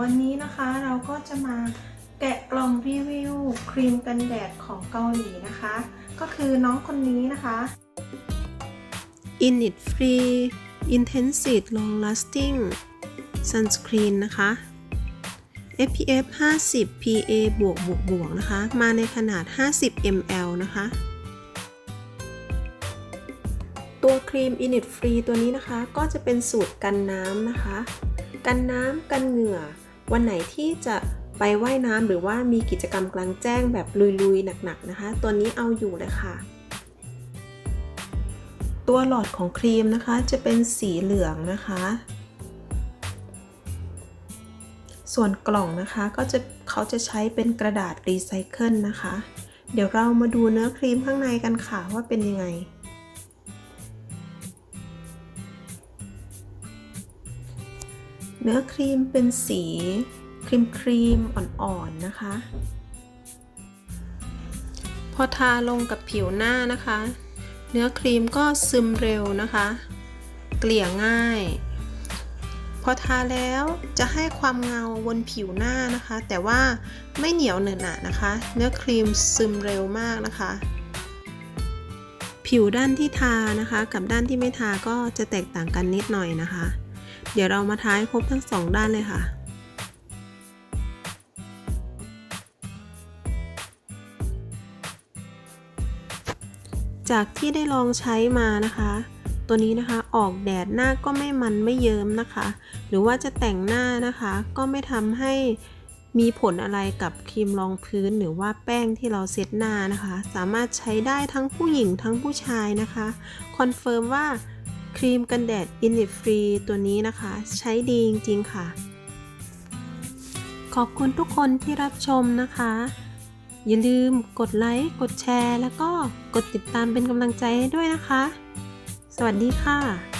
วันนี้นะคะเราก็จะมาแกะกล่องรีวิวครีมกันแดดของเกาหลีนะคะ ก็คือน้องคนนี้นะคะ Init Free Intensive Long Lasting Sunscreen นะคะ SPF 50 PA บวกบวกบวกนะคะ มาในขนาด 50 ml นะคะ ตัวครีม Init Free ตัวนี้นะคะ ก็จะเป็นสูตรกันน้ำนะคะ กันน้ำกันเหงื่อ วันไหนที่จะไปว่ายน้ำหรือว่ามีกิจกรรมกลางแจ้งแบบลุยๆหนักๆนะคะ ตัวนี้เอาอยู่เลยค่ะ ตัวหลอดของครีมนะคะจะเป็นสีเหลืองนะคะ ส่วนกล่องนะคะก็จะเขาจะใช้เป็นกระดาษรีไซเคิลนะคะ เดี๋ยวเรามาดูเนื้อครีมข้างในกันค่ะว่าเป็นยังไง เนื้อครีมเป็นสีครีมครีมอ่อนๆนะคะ พอทาลงกับผิวหน้านะคะ เนื้อครีมก็ซึมเร็วนะคะ เกลี่ยง่าย พอทาแล้วจะให้ความเงาบนผิวหน้านะคะ แต่ว่าไม่เหนียวเหนอะหนะนะคะ เนื้อครีมซึมเร็วมากนะคะ ผิวด้านที่ทานะคะ กับด้านที่ไม่ทาก็จะแตกต่างกันนิดหน่อยนะคะ เดี๋ยวเรามาท้าให้ครบทั้งสองด้านเลยค่ะ จากที่ได้ลองใช้มานะคะ ตัวนี้นะคะออกแดดหน้าก็ไม่มันไม่เยิ้มนะคะ หรือว่าจะแต่งหน้านะคะ ก็ไม่ทำให้มีผลอะไรกับครีมรองพื้นหรือว่าแป้งที่เราเซตหน้านะคะ สามารถใช้ได้ทั้งผู้หญิงทั้งผู้ชายนะคะ คอนเฟิร์มว่า ครีมกันแดด Innisfree ตัวนี้นะคะ ใช้ดีจริง ๆ ค่ะ ขอบคุณทุกคนที่รับชมนะคะ อย่าลืมกดไลค์ กดแชร์ แล้วก็กดติดตามเป็นกำลังใจให้ด้วยนะคะ สวัสดีค่ะ